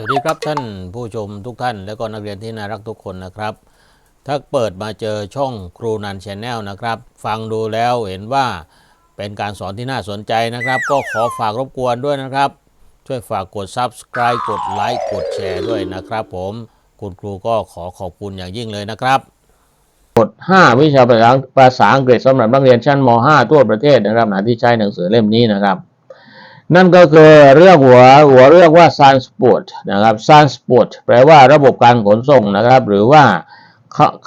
สวัสดีครับท่านผู้ชมทุกท่าน และก็นักเรียนที่น่ารักทุกคนนะครับ ถ้าเปิดมาเจอช่องครูนันชแนลนะครับ ฟังดูแล้วเห็นว่าเป็นการสอนที่น่าสนใจนะครับ ก็ขอฝากรบกวนด้วยนะครับ ช่วยฝากกด Subscribe กดไลค์กดแชร์ด้วยนะครับ ผมคุณครูก็ขอขอบคุณอย่างยิ่งเลยนะครับบท5วิชาภาษาภาษาอังกฤษสำหรับนักเรียนชั้นม .5 ทั่วประเทศนะครับหนะที่ใช้หนังสือเล่มนี้นะครับ นั่นก็คือเรื่องหัวหัวเรื่องว่า transport นะครับ transport แปลว่าระบบการขนส่งนะครับ หรือว่า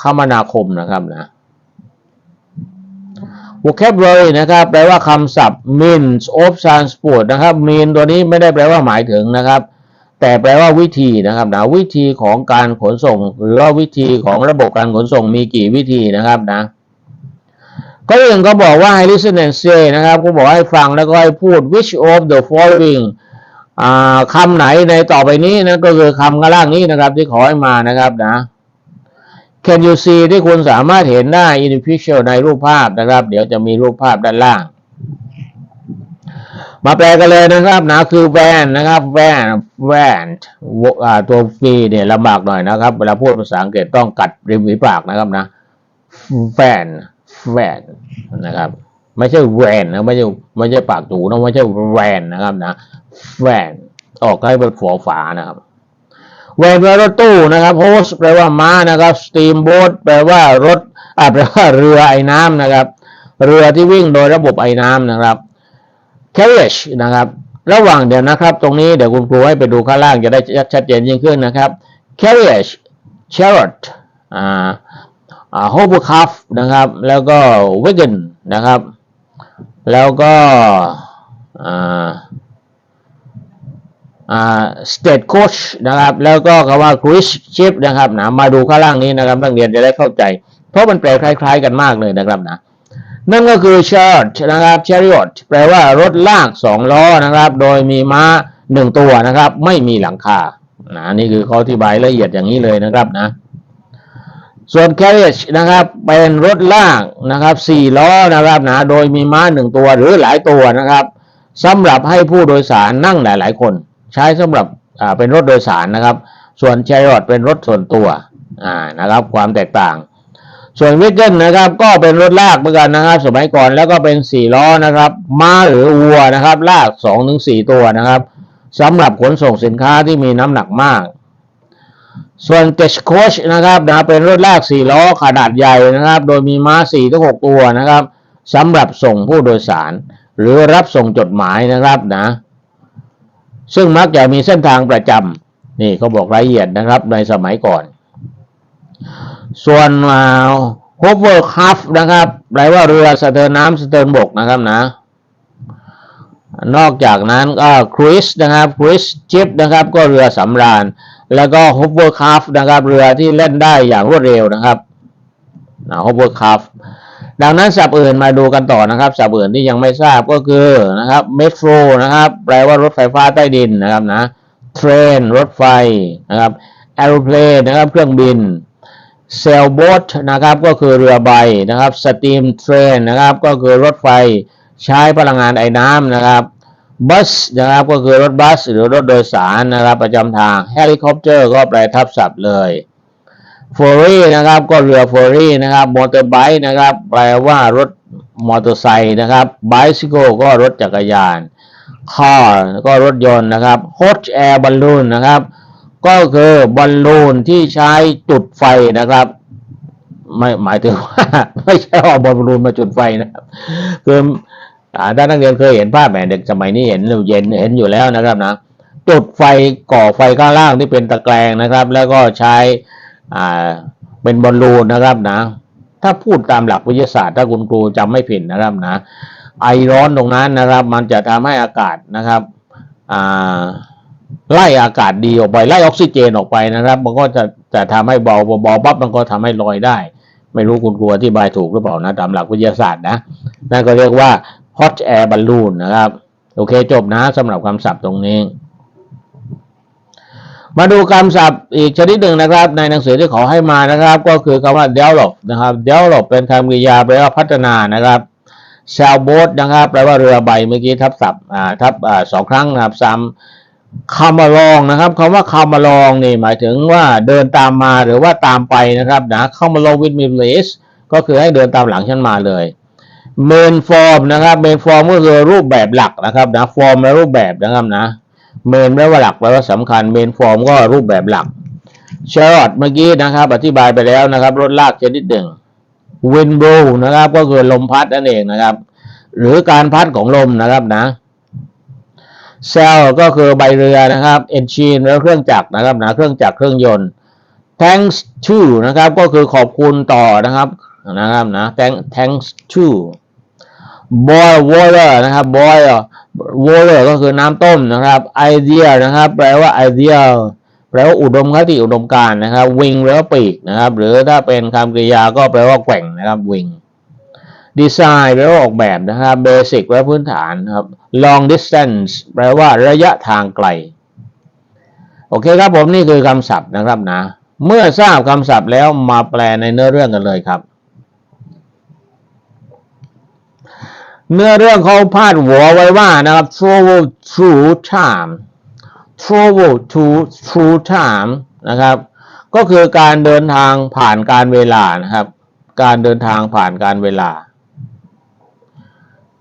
คมนาคมนะครับนะ vocabulary นะครับ แปลว่าคำศัพท์ means of transport นะครับ mean ตัวนี้ไม่ได้แปลว่าหมายถึงนะครับ แต่แปลว่าวิธีนะครับนะวิธีของการขนส่ง หรือว่าวิธีของระบบการขนส่งมีกี่วิธีนะครับนะ ก็ยังก็บอกว่าให้ listen and say นะครับก็บอกให้ฟังแล้วก็ให้พูด which of the following คำไหนในต่อไปนี้นะก็คือคำข้างล่างนี้นะครับที่ขอให้มานะครับนะ can you see ที่คุณสามารถเห็นได้ in picture ในรูปภาพนะครับ เดี๋ยวจะมีรูปภาพด้านล่าง มาแปลกันเลยนะครับนะคือ van นะครับ van van ตัว v เนี่ยลำบากหน่อยนะครับ เวลาพูดภาษาอังกฤษต้องกัดริมฝีปากนะครับนะ van van นะครับ ไม่ใช่ van นะไม่ใช่ไม่ใช่ปากตูนะไม่ใช่ van นะครับนะ van ออกให้เป็นฝอฝานะครับแวนแปลว่ารถตู้นะครับ horse แปลว่าม้านะครับ steamboat แปลว่ารถอ่าแปลว่าเรือไอ้น้ำนะครับ เรือที่วิ่งโดยระบบไอ้น้ำนะครับ carriage นะครับ ระหว่างเดี๋ยวนะครับ ตรงนี้เดี๋ยวคุณครูให้ไปดูข้างล่างจะได้ชัดเจนยิ่งขึ้นนะครับ carriage chariot อ่า อ่า hovercraft นะครับ แล้วก็ wagon นะครับ แล้วก็อ่าอ่า state coach นะครับ แล้วก็คำว่า cruise ship นะครับนะมาดูข้างล่างนี้นะครับนักเรียนจะได้เข้าใจ เพราะมันแปลคล้าย ๆ กันมากเลยนะครับนะนั่นก็คือ chariot นะครับ chariot แปลว่ารถลากสองล้อนะครับ โดยมีม้าหนึ่งตัวนะครับ ไม่มีหลังคานะนี่คือข้ออธิบายละเอียดอย่างนี้เลยนะครับนะ ส่วน carriage นะครับ เป็นรถลากนะครับสี่ล้อนะครับนะโดยมีม้าหนึ่งตัวหรือหลายตัวนะครับสำหรับให้ผู้โดยสารนั่งหลาย ๆ คน ใช้สำหรับเป็นรถโดยสารนะครับ ส่วน chariot เป็นรถส่วนตัวอ่านะครับความแตกต่าง ส่วนวิกเกิลนะครับ ก็เป็นรถลากเหมือนกันนะครับ สมัยก่อนแล้วก็เป็นสี่ล้อนะครับม้าหรือวัวนะครับ ลากสองถึงสี่ตัวนะครับสำหรับขนส่งสินค้าที่มีน้ำหนักมาก ส่วน t e s t coach นะครับนะเป็นรถลากสี่ล้อขนาดใหญ่นะครับ โดยมีม้าสี่ถึงหกตัวนะครับสำหรับส่งผู้โดยสาร หรือรับส่งจดหมายนะครับนะ ซึ่งมักจะมีเส้นทางประจำนี่เขาบอกรายละเอียดนะครับในสมัยก่อน ส่วนโฮเวอร์คัฟนะครับแปลว่าเรือสะเทินน้ำสะเทินบกนะครับนะนอกจากนั้นก็ครูซนะครับครูซชิปนะครับก็เรือสำราญ แล้วก็โฮเวอร์คัฟนะครับ เรือที่เล่นได้อย่างรวดเร็วนะครับนะโฮเวอร์คัฟดังนั้นศัพท์อื่นมาดูกันต่อนะครับศัพท์อื่นที่ยังไม่ทราบก็คือนะครับเมโทรนะครับ แปลว่ารถไฟฟ้าใต้ดินนะครับนะเทรนรถไฟนะครับแอโรเพลนนะครับเครื่องบินเซลโบ t นะครับก็คือเรือใบนะครับสตีมเทรนนะครับก็คือรถไฟใช้พลังงานไอ้น้ำนะครับ บัสนะครับก็คือรถบัสหรือรถโดยสารนะครับประจำทางเฮลิคอปเตอร์ก็แปลทับศัพท์เลยฟอรี่นะครับก็เรือฟอรี่นะครับมอเตอร์ไบค์นะครับแปลว่ารถมอเตอร์ไซค์นะครับไบซิโกก็รถจักรยานคาร์ก็รถยนต์นะครับโฮอตแอร์บอลลูนนะครับ ก็คือบอลลูนที่ใช้จุดไฟนะครับไม่หมายถึงว่าไม่ใช่เอาบอลลูนมาจุดไฟนะครับคืออ่า ถ้านักเรียนเคยเห็นภาพแหมเด็กสมัยนี้เห็นเย็นเห็นอยู่แล้วนะครับนะจุดไฟก่อไฟข้างล่างที่เป็นตะแกรงนะครับ แล้วก็ใช้อ่าเป็นบอลลูนนะครับนะ ถ้าพูดตามหลักวิทยาศาสตร์ ถ้าคุณครูจำไม่ผิดนะครับนะ ไอร้อนตรงนั้นนะครับ มันจะทำให้อากาศนะครับอ่าไล่อากาศดีออกไปไล่ออกซิเจนออกไปนะครับ มันก็จะจะทำให้เบาเบาปั๊บมันก็ทำให้ลอยได้ ไม่รู้คุณครูอธิบายถูกหรือเปล่านะตามหลักวิทยาศาสตร์นะนั่นก็เรียกว่า hot air balloon นะครับ โอเคจบนะสำหรับคำศัพท์ตรงนี้ มาดูคำศัพท์อีกชนิดหนึ่งนะครับ ในหนังสือที่ขอให้มานะครับ ก็คือคำว่า develop นะครับ develop เป็นคำกริยาแปลว่าพัฒนานะครับ sailboat นะครับแปลว่าเรือใบเมื่อกี้ทับศัพท์อ่าทับอ่าสองครั้งนะครับซ้ำคามาลองนะครับคำว่าคามาลองนี่หมายถึงว่าเดินตามมาหรือว่าตามไปนะครับนะคามาลอง with me please ก็คือให้เดินตามหลังฉันมาเลย เมนฟอร์มนะครับเมนฟอร์มก็คือรูปแบบหลักนะครับนะฟอร์มและรูปแบบนะครับนะเมนแปลว่าหลักแปลว่าสำคัญเมนฟอร์มก็รูปแบบหลักชาร์ลอตเมื่อกี้นะครับ อธิบายไปแล้วนะครับรถลากชนิดหนึ่งวินโบนะครับ ก็คือลมพัดนั่นเองนะครับ หรือการพัดของลมนะครับนะเซลก็คือใบเรือนะครับ engine แล้วเครื่องจักรนะครับนะเครื่องจักรเครื่องยนต์ thanks to นะครับ ก็คือขอบคุณต่อนะครับนะครับนะ thank thanks to boil water นะครับ boil water ก็คือน้ำต้มนะครับ idea นะครับ แปลว่า idea แปลว่าอุดมคติอุดมการนะครับ wing แปลว่าปีกนะครับ หรือถ้าเป็นคำกริยาก็แปลว่าแกว่งนะครับ wing ดีไซน์แปลว่าออกแบบนะครับเบสิกแปลว่าพื้นฐานนะครับ long distance แปลว่าระยะทางไกล โอเคครับผมนี่คือคำศัพท์นะครับนะ เมื่อทราบคำศัพท์แล้วมาแปลในเนื้อเรื่องกันเลยครับ เนื้อเรื่องเขาพาดหัวไว้ว่านะครับ travel through time travel to through time นะครับ ก็คือการเดินทางผ่านการเวลานะครับ การเดินทางผ่านการเวลา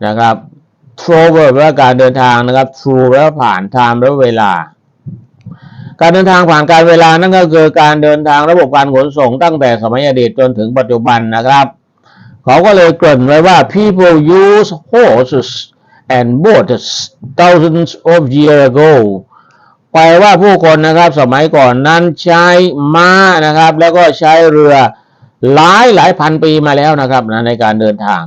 นะครับ travel แปลว่าการเดินทางนะครับ through แปลว่าผ่าน time แปลว่าเวลา การเดินทางผ่านการเวลานั่นก็คือการเดินทางระบบการขนส่งตั้งแต่สมัยอดีตจนถึงปัจจุบันนะครับ เขาก็เลยเกริ่นไว้ว่า people use horses and boats thousands of years ago แปลว่าผู้คนนะครับสมัยก่อนนั้นใช้ม้านะครับ แล้วก็ใช้เรือหลายหลายพันปีมาแล้วนะครับนะในการเดินทาง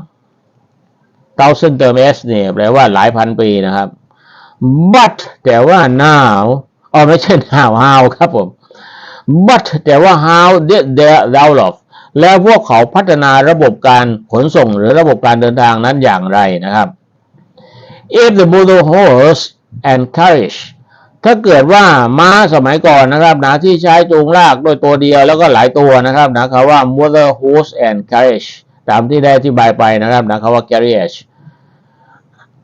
thousand เติม s เนี่ยแปลว่าหลายพันปีนะครับ but แต่ว่า now อ๋อไม่ใช่ now how ครับผม but แต่ว่า how did they develop แล้วพวกเขาพัฒนาระบบการขนส่งหรือระบบการเดินทางนั้นอย่างไรนะครับ if the motor horse and carriage ถ้าเกิดว่าม้าสมัยก่อนนะครับนะที่ใช้จูงลากโดยตัวเดียวแล้วก็หลายตัวนะครับนะคำว่า motor horse and carriage ตามที่ได้อธิบายไปนะครับนะคำว่า carriage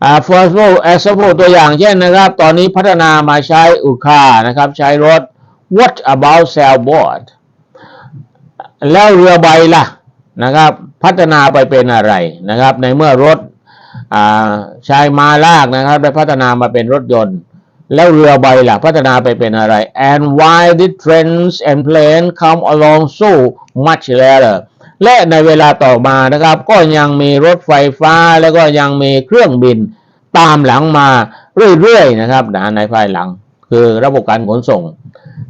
อ่า for example example ตัวอย่างเช่นนะครับ ตอนนี้พัฒนามาใช้อุคานะครับ ใช้รถ what about sailboat แล้วเรือใบล่ะนะครับ พัฒนาไปเป็นอะไรนะครับ ในเมื่อรถอ่าใช้มาลากนะครับได้พัฒนามาเป็นรถยนต์ แล้วเรือใบล่ะพัฒนาไปเป็นอะไร and why did trains and planes come along so much later และในเวลาต่อมานะครับ ก็ยังมีรถไฟฟ้าแล้วก็ยังมีเครื่องบินตามหลังมาเรื่อยๆนะครับนะในภายหลังคือระบบการขนส่ง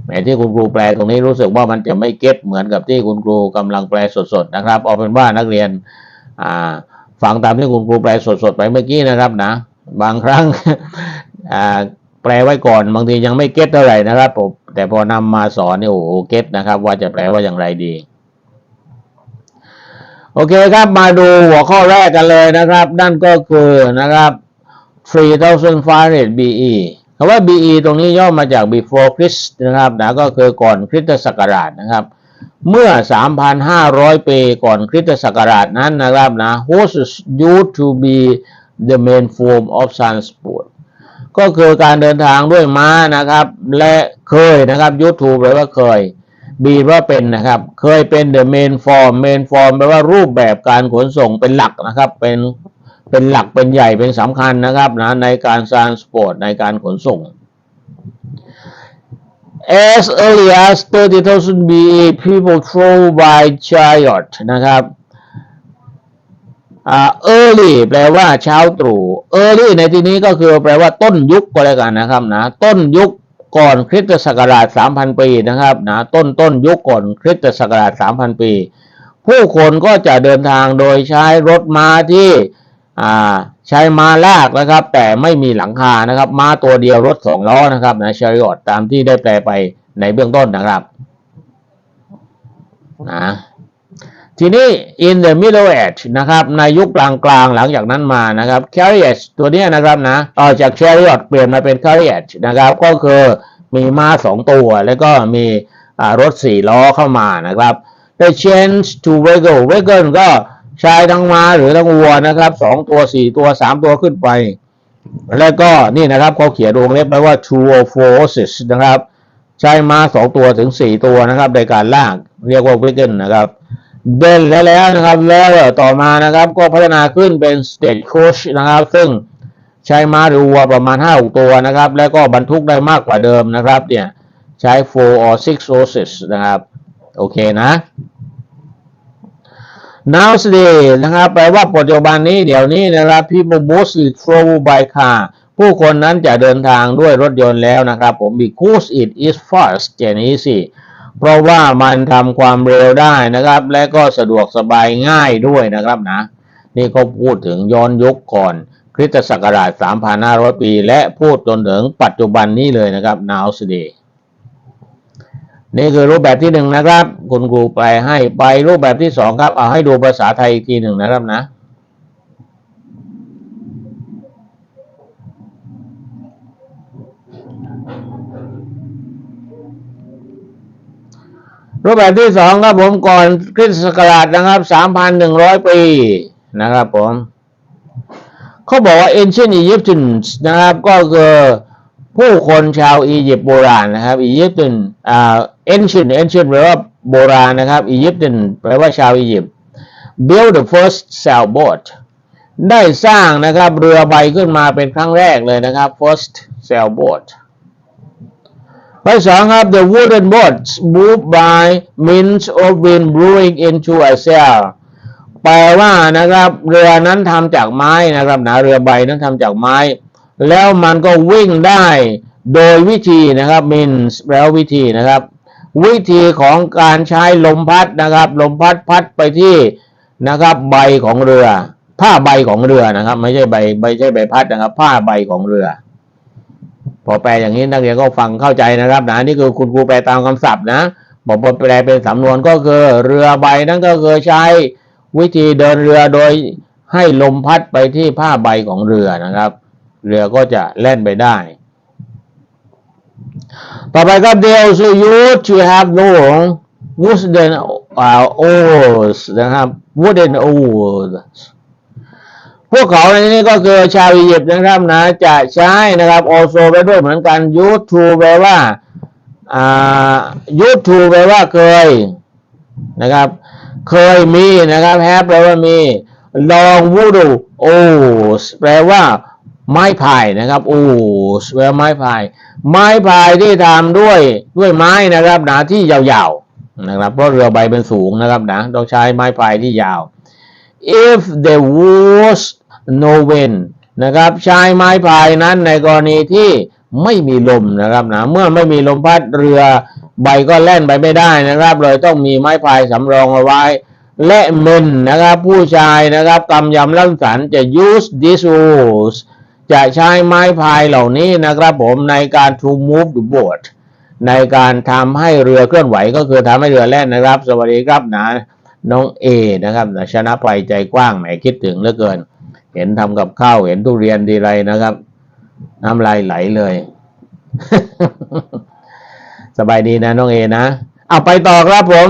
แหมที่คุณครูแปลตรงนี้รู้สึกว่ามันจะไม่เก็ตเหมือนกับที่คุณครูกำลังแปลสดๆนะครับเอาเป็นว่านักเรียนฟังตามที่คุณครูแปลสดๆไปเมื่อกี้นะครับนะ บางครั้งแปลไว้ก่อนบางทียังไม่เก็ตเท่าไหร่นะครับผมแต่พอนำมาสอนนี่โอ้โหเก็ตนะครับ ว่าจะแปลว่าอย่างไรดี โอเคครับมาดูหัวข้อแรกกันเลยนะครับ นั่นก็คือนะครับ 3,500 BE คำว่า BE ตรงนี้ย่อมาจาก before Christ นะครับนะก็คือก่อนคริสตศักราชนะครับ เมื่อ 3,500 ปีก่อนคริสตศักราชนั้นนะครับนะ horses used to be the main form of transport ก็คือการเดินทางด้วยม้านะครับ และเคยนะครับยุทธูแปลว่าเคย บีว่าเป็นนะครับ เคยเป็น the main form main form แปลว่ารูปแบบการขนส่งเป็นหลักนะครับ เป็น เป็นหลักเป็นใหญ่เป็นสำคัญนะครับนะในการ transport ในการขนส่ง as early as 30,000 BE people travel by chariot นะครับ early แปลว่าเช้าตรู่ early ในที่นี้ก็คือแปลว่าต้นยุคก็แล้วกันนะครับนะต้นยุคก่อนคริสตศักราช 3,000 ปีนะครับนะต้นต้นยุคก่อนคริสตศักราช 3,000 ปี ผู้คนก็จะเดินทางโดยใช้รถม้าที่ อ่าใช้มาลากนะครับ แต่ไม่มีหลังคานะครับม้าตัวเดียวรถสองล้อนะครับนะชาริอตตามที่ได้แปลไปในเบื้องต้นนะครับนะทีนี้ in the middle age นะครับ ในยุคกลางๆ หลังจากนั้นมานะครับ carriage ตัวนี้นะครับนะต่อจาก chariot เปลี่ยนมาเป็น carriage นะครับ ก็คือมีม้าสองตัว แล้วก็มีรถสี่ล้อเข้ามานะครับ the change to wagon wagon ก็ ใช้ทั้งม้าหรือทั้งวัวนะครับสองตัวสี่ตัวสามตัวขึ้นไป แล้วก็นี่นะครับเขาเขียนวงเล็บไว้ว่า true or false นะครับ ใช้ม้าสองตัวถึงสี่ตัวนะครับในการลากเรียกว่า w i g g e n นะครับเดินแล้วแล้วนะครับแล้วต่อมานะครับก็พัฒนาขึ้นเป็น stage coach นะครับ ซึ่งใช้ม้าหรือวัวประมาณห้าตัวนะครับ แล้วก็บรรทุกได้มากกว่าเดิมนะครับ เนี่ยใช้ four or six horses นะครับ โอเคนะ nowadays นะครับแปลว่าปัจจุบันนี้เดี๋ยวนี้นะครับ people mostly travel by car ผู้คนนั้นจะเดินทางด้วยรถยนต์แล้วนะครับ ผม because it is fast and easy เพราะว่ามันทำความเร็วได้นะครับ และก็สะดวกสบายง่ายด้วยนะครับนะ นี่ก็พูดถึงย้อนยุคก่อนคริสตศักราช 3,500 ปี และพูดจนถึงปัจจุบันนี้เลยนะครับ nowadays นี่คือรูปแบบที่หนึ่งนะครับ คุณครูไปให้ไปรูปแบบที่สองครับ เอาให้ดูภาษาไทยอีกทีหนึ่งนะครับนะ รูปแบบที่สองครับผมก่อนคริสต์ศักราชนะครับสามพันหนึ่งร้อยปีนะครับผมเขาบอกว่า ancient Egyptians นะครับ ก็คือผู้คนชาวอียิปต์โบราณนะครับ อียิปต์อ่า ancient ancient แปลว่าโบราณนะครับอียิปต์แปลว่าชาวอียิปต์ build the first sailboat ได้สร้างนะครับเรือใบขึ้นมาเป็นครั้งแรกเลยนะครับ first sailboat ข้อสองครับ the wooden boats moved by means of wind blowing into a sail แปลว่านะครับเรือนั้นทำจากไม้นะครับหนะเรือใบนั้นทำจากไม้ แล้วมันก็วิ่งได้โดยวิธีนะครับ means แปลว่าวิธีนะครับ วิธีของการใช้ลมพัดนะครับ ลมพัดพัดไปที่นะครับ ใบของเรือ ผ้าใบของเรือนะครับ ไม่ใช่ใบไม่ใช่ใบพัดนะครับ ผ้าใบของเรือ พอแปลอย่างนี้นักเรียนก็ฟังเข้าใจนะครับนะนี่คือคุณครูแปลตามคำศัพท์นะบอกพอแปลเป็นสำนวนก็คือเรือใบนั้นก็คือใช้วิธีเดินเรือโดยให้ลมพัดไปที่ผ้าใบของเรือนะครับ เรือก็จะแล่นไปได้ ต่อไปครับ they also used to have long wooden uh, oars นะครับ wooden oars พวกเขาในนี้ก็คือชาวอียิปต์นะครับนะจะใช้นะครับ also ไปด้วยเหมือนกัน used to แปลว่าอ่า used to แปลว่าเคยนะครับ เคยมีนะครับ have แปลว่ามี long voodoo oars แปลว่า ไม้พายนะครับ oars แปลว่าไม้พาย ไม้พายที่ทำด้วยด้วยไม้นะครับหนาที่ยาวๆนะครับเพราะเรือใบเป็นสูงนะครับนะต้องใช้ไม้พายที่ยาว if there was no wind นะครับใช้ไม้พายนั้นในกรณีที่ไม่มีลมนะครับนะเมื่อไม่มีลมพัดเรือใบก็แล่นไปไม่ได้นะครับ เลยต้องมีไม้พายสำรองเอาไว้ และเมนนะครับผู้ชายนะครับกำยำลังสรรค์จะ use this oars จะใช้ไม้พายเหล่านี้นะครับผมในการ to move the boat ในการทำให้เรือเคลื่อนไหวก็คือทำให้เรือแล่นนะครับ สวัสดีครับนะน้องเอนะครับนะชนะภัยใจกว้างแหมคิดถึงเหลือเกิน เห็นทำกับข้าวเห็นทุเรียนดีไรนะครับ น้ำลายไหลเลย สบายดีนะน้องเอนะเอาไปต่อครับผม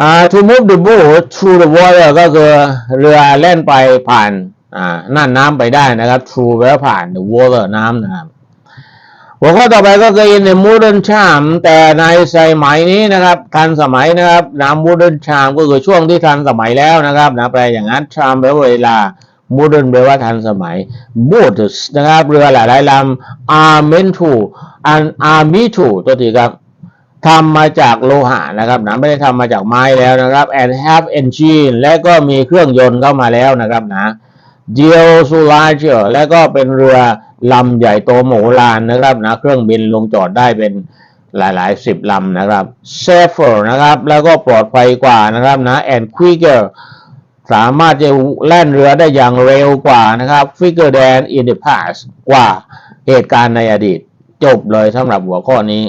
อ่า to move the boat through the water ก็คือเรือแล่นไปผ่าน อ่าน่านน้ำไปได้นะครับ through แปลว่าผ่าน the water น้ำนะครับหัวข้อต่อไปก็คือ in the modern time แต่ในสมัยนี้นะครับ ทันสมัยนะครับนะ modern time ก็คือช่วงที่ทันสมัยแล้วนะครับนะแปลอย่างนั้น time แปลว่าเวลา modern แปลว่าทันสมัย boats นะครับเรือหลายลำ are meant to and are meant to ตัวทีครับทำมาจากโลหะนะครับนะไม่ได้ทำมาจากไม้แล้วนะครับ and have engine และก็มีเครื่องยนต์เข้ามาแล้วนะครับนะ d e o s u l a g e r และก็เป็นเรือลำใหญ่โตโหมลานนะครับนะเครื่องบินลงจอดได้เป็นหลายๆสิบลำนะครับ safer นะครับ แล้วก็ปลอดภัยกว่านะครับนะ and quicker สามารถจะแล่นเรือได้อย่างเร็วกว่านะครับ quicker than in the past กว่าเหตุการณ์ในอดีต จบเลยสำหรับหัวข้อนี้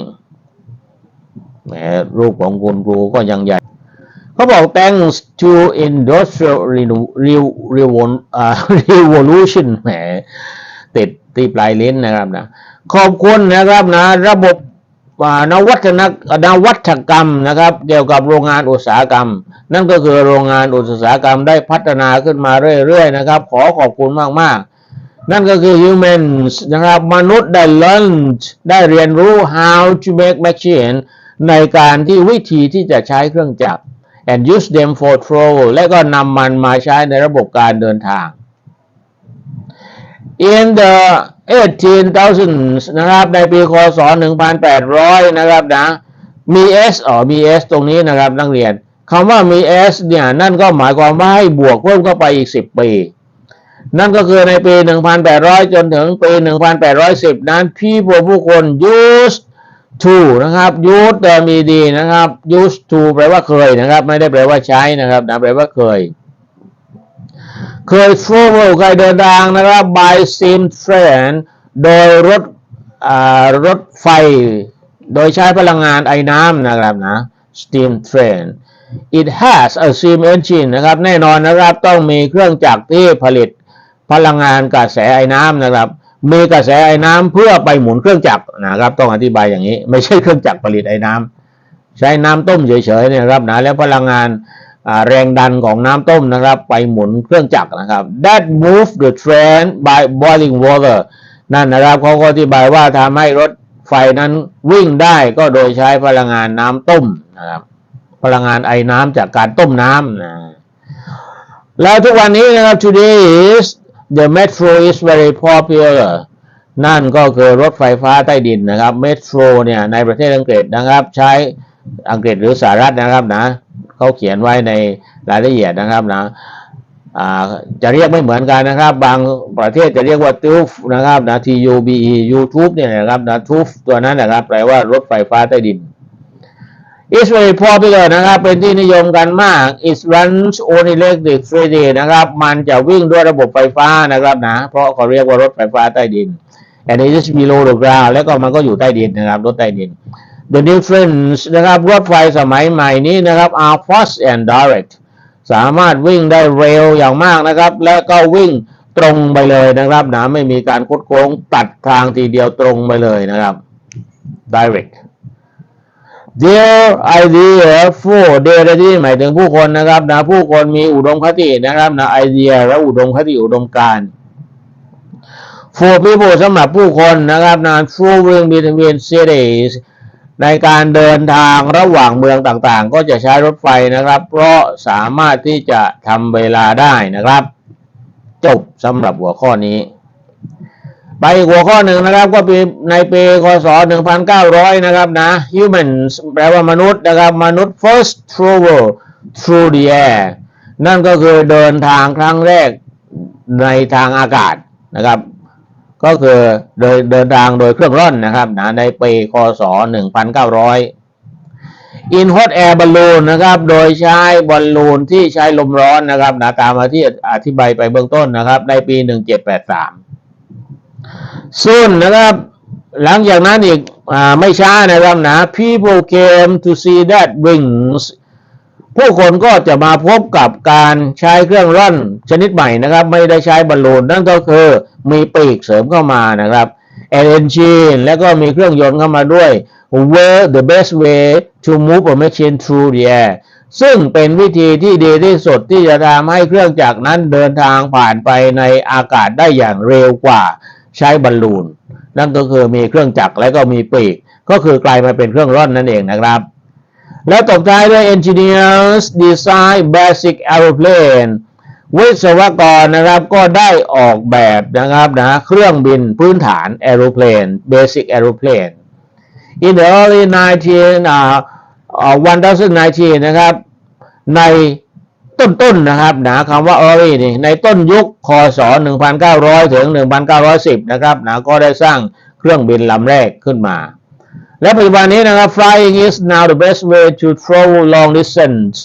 แหมรูปของคุณครูก็ยังใหญ่ เขาบอก thanks to industrial revolution แหมติดตีปลายลิ้นนะครับนะขอบคุณนะครับนะ ระบบนวัตนนวัตกรรมนะครับ เกี่ยวกับโรงงานอุตสาหกรรม นั่นก็คือโรงงานอุตสาหกรรมได้พัฒนาขึ้นมาเรื่อยๆนะครับ ขอขอบคุณมากๆ นั่นก็คือ humans นะครับ มนุษย์ได้ learn ได้เรียนรู้ how to make machine ในการที่วิธีที่จะใช้เครื่องจักร and use them for travel และก็นำมันมาใช้ในระบบการเดินทาง in the 18,000นะครับ ในปีคศ 1,800 นะครับนะ มี s อ๋อมี s ตรงนี้นะครับนักเรียนคำว่ามี s เนี่ย นั่นก็หมายความว่าให้บวกเพิ่มเข้าไปอีก 10 ปี นั่นก็คือในปี 1,800 จนถึงปี 1,810 นั้น people ผู้คน use to นะครับ used แต่มีดีนะครับ use to แปลว่าเคยนะครับ ไม่ได้แปลว่าใช้นะครับนะแปลว่าเคย เคย travel เคยเดินทางนะครับ by steam train โดยรถอ่ารถไฟ โดยใช้พลังงานไอ้น้ำนะครับนะ steam train it has a steam engine นะครับ แน่นอนนะครับต้องมีเครื่องจักรที่ผลิตพลังงานกระแสไอ้น้ำนะครับ มีกระแสไอ้น้ำเพื่อไปหมุนเครื่องจักรนะครับ ต้องอธิบายอย่างนี้ ไม่ใช่เครื่องจักรผลิตไอ้น้ำใช้น้ำต้มเฉยๆเนี่ยนะครับนะแล้วพลังงานแรงดันของน้ำต้มนะครับ ไปหมุนเครื่องจักรนะครับ that move the train by boiling water นั่นนะครับเขาก็อธิบายว่าทำให้รถไฟนั้นวิ่งได้ก็โดยใช้พลังงานน้ำต้มนะครับ พลังงานไอ้น้ำจากการต้มน้ำนะแล้วทุกวันนี้นะครับ today is the metro is very popular นั่นก็คือรถไฟฟ้าใต้ดินนะครับเมโทรเนี่ยในประเทศอังกฤษนะครับใช้อังกฤษหรือสหรัฐนะครับนะเขาเขียนไว้ในรายละเอียดนะครับนะจะเรียกไม่เหมือนกันนะครับ บางประเทศจะเรียกว่าทูฟนะครับนะ T U B E YouTube เนี่ยนะครับนะทูฟตัวนั้นนะครับแปลว่ารถไฟฟ้าใต้ดิน is very popular นะครับ เป็นที่นิยมกันมาก it runs on electricity นะครับ มันจะวิ่งด้วยระบบไฟฟ้านะครับนะ เพราะเขาเรียกว่ารถไฟฟ้าใต้ดิน and it is below the ground แล้วก็มันก็อยู่ใต้ดินนะครับ รถใต้ดิน the difference นะครับ รถไฟสมัยใหม่นี้นะครับ are fast and direct สามารถวิ่งได้เร็วอย่างมากนะครับ และก็วิ่งตรงไปเลยนะครับนะไม่มีการคดโค้งตัดทางทีเดียวตรงไปเลยนะครับ direct their idea for their ที่หมายถึงผู้คนนะครับนะผู้คนมีอุดมคตินะครับนะ idea และอุดมคติอุดมการณ์ for people สำหรับผู้คนนะครับนะ traveling between cities ในการเดินทางระหว่างเมืองต่างๆ ก็จะใช้รถไฟนะครับ เพราะสามารถที่จะทำเวลาได้นะครับ จบสำหรับหัวข้อนี้ ไปหัวข้อหนึ่งนะครับ ก็ปีในปีคศ 1900 นะครับนะ humans แปลว่ามนุษย์นะครับ มนุษย์ first travel through the air นั่นก็คือเดินทางครั้งแรกในทางอากาศนะครับ ก็คือโดยเดินทางโดยเครื่องร่อนนะครับนะในปีคศ 1900 in hot air balloon นะครับ โดยใช้บอลลูนที่ใช้ลมร้อนนะครับนะตามมาที่อธิบายไปเบื้องต้นนะครับ ในปี 1783 ซึ่งนะครับ หลังจากนั้นอีกอไม่ช้านะครับนะ people came to see that wings ผู้คนก็จะมาพบกับการใช้เครื่องร่อนชนิดใหม่นะครับ ไม่ได้ใช้บอลลูนนั่นก็คือมีปีกเสริมเข้ามานะครับ engine แล้วก็มีเครื่องยนต์เข้ามาด้วย were the best way to move a machine through the air ซึ่งเป็นวิธีที่ดีที่สุดที่จะทำให้เครื่องจักรนั้นเดินทางผ่านไปในอากาศได้อย่างเร็วกว่า ใช้บอลลูน นั่นก็คือมีเครื่องจักรและก็มีปีก ก็คือกลายมาเป็นเครื่องร่อนนั่นเองนะครับ แล้วตบท้ายด้วย engineers design basic aeroplane วิศวกรนะครับก็ได้ออกแบบนะครับนะเครื่องบินพื้นฐาน aeroplane basic aeroplane in the early 19 uh, uh, 1019 นะครับใน ต้นๆนะครับนะคำว่า early นี่ในต้นยุคคศ 1900 ถึง 1910 นะครับนะก็ได้สร้างเครื่องบินลำแรกขึ้นมา และปัจจุบันนี้นะครับ flying is now the best way to travel long distance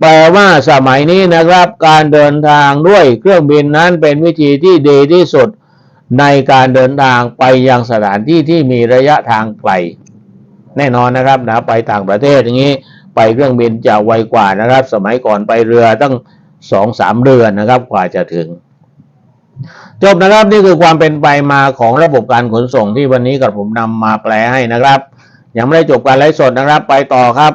แปลว่าสมัยนี้นะครับการเดินทางด้วยเครื่องบินนั้นเป็นวิธีที่ดีที่สุดในการเดินทางไปยังสถานที่ที่มีระยะทางไกล แน่นอนนะครับนะไปต่างประเทศอย่างนี้ ไปเครื่องบินจะไวกว่านะครับ สมัยก่อนไปเรือตั้งสองสามเดือนนะครับกว่าจะถึง จบนะครับนี่คือความเป็นไปมาของระบบการขนส่งที่วันนี้กับผมนำมาแปลให้นะครับ ยังไม่ได้จบการไลฟ์สดนะครับ ไปต่อครับ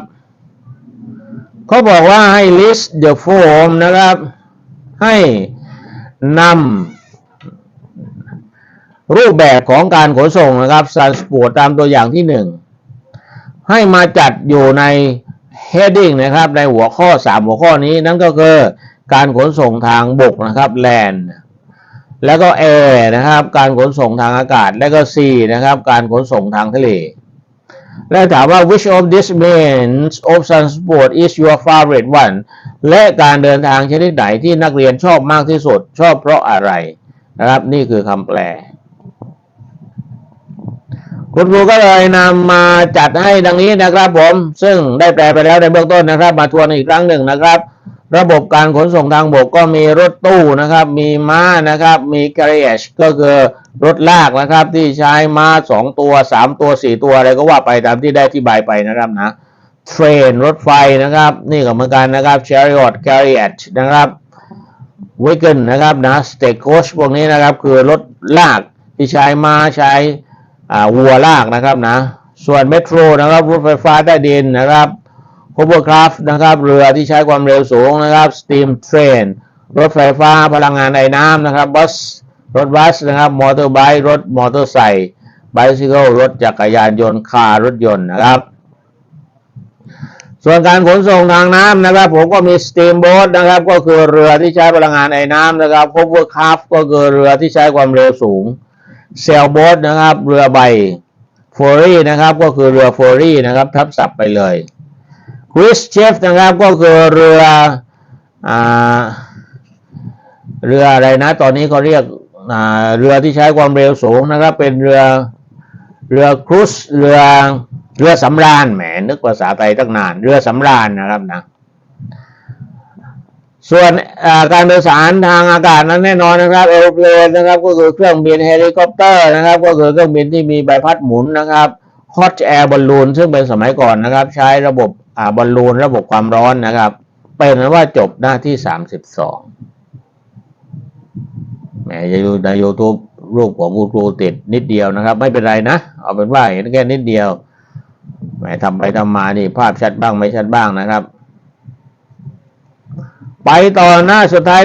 เขาบอกว่าให้ list the form นะครับ ให้นำรูปแบบของการขนส่งนะครับ transport ตามตัวอย่างที่หนึ่งให้มาจัดอยู่ใน heading นะครับในหัวข้อ 3 หัวข้อนี้นั่นก็คือการขนส่งทางบกนะครับ land แล้วก็ air นะครับ การขนส่งทางอากาศ แล้วก็ sea นะครับ การขนส่งทางทะเล และถามว่า which of these means of transport is your favorite one และการเดินทางชนิดไหนที่นักเรียนชอบมากที่สุด ชอบเพราะอะไรนะครับ นี่คือคำแปล คุณครูก็เลยนำมาจัดให้ดังนี้นะครับผม ซึ่งได้แปลไปแล้วในเบื้องต้นนะครับ มาทวนอีกครั้งหนึ่งนะครับ ระบบการขนส่งทางบกก็มีรถตู้นะครับ มีม้านะครับ มี carriage ก็คือรถลากนะครับ ที่ใช้ม้าสองตัวสามตัวสี่ตัวอะไรก็ว่าไปตามที่ได้ที่บายไปนะครับนะเทรนรถไฟนะครับ นี่ก็เหมือนกันนะครับ chariot carriage นะครับวิกเกนนะครับนะสเต็กโคชพวกนี้นะครับ คือรถลากที่ใช้ม้าใช้ วัวลากนะครับนะ ส่วนเมโทรนะครับรถไฟฟ้าใต้ดินนะครับ hovercraft นะครับ เรือที่ใช้ความเร็วสูงนะครับ steam train รถไฟฟ้าพลังงานไอ้น้ำนะครับบัสรถบัสนะครับมอเตอร์ไบค์รถมอเตอร์ไซค์ bicycle รถจักรยานยนต์คาร์รถยนต์นะครับ ส่วนการขนส่งทางน้ำนะครับ ผมก็มีสตีมโบ๊ทนะครับ ก็คือเรือที่ใช้พลังงานไอ้น้ำนะครับ hovercraft ก็คือเรือที่ใช้ความเร็วสูง sailboat นะครับ เรือใบ ferry นะครับ ก็คือเรือ ferry นะครับ ทับศัพท์ไปเลย cruise ship นะครับก็คือเรืออ่าเรืออะไรนะ ตอนนี้เขาเรียกเรือที่ใช้ความเร็วสูงนะครับ เป็นเรือเรือครูซเรือเรือสำราญแหมนึกภาษาไทยตั้งนาน เรือสำราญนะครับนะ ส่วนการโดยสารทางอากาศนั้นแน่นอนนะครับเอโรเพลนนะครับก็คือเครื่องบินเฮลิคอปเตอร์นะครับ ก็คือเครื่องบินที่มีใบพัดหมุนนะครับฮอตแอร์บอลลูนซึ่งเป็นสมัยก่อนนะครับ ใช้ระบบอบอลลูนระบบความร้อนนะครับ เป็นนั้นว่าจบหน้าที่สามสิบสองแหมจะดูใน YouTube รูปของครูติดนิดเดียวนะครับ ไม่เป็นไรนะ เอาเป็นว่าเห็นแค่นิดเดียวแหมทำไปทำมานี่ภาพชัดบ้างไม่ชัดบ้างนะครับ ไปต่อหน้าสุดท้าย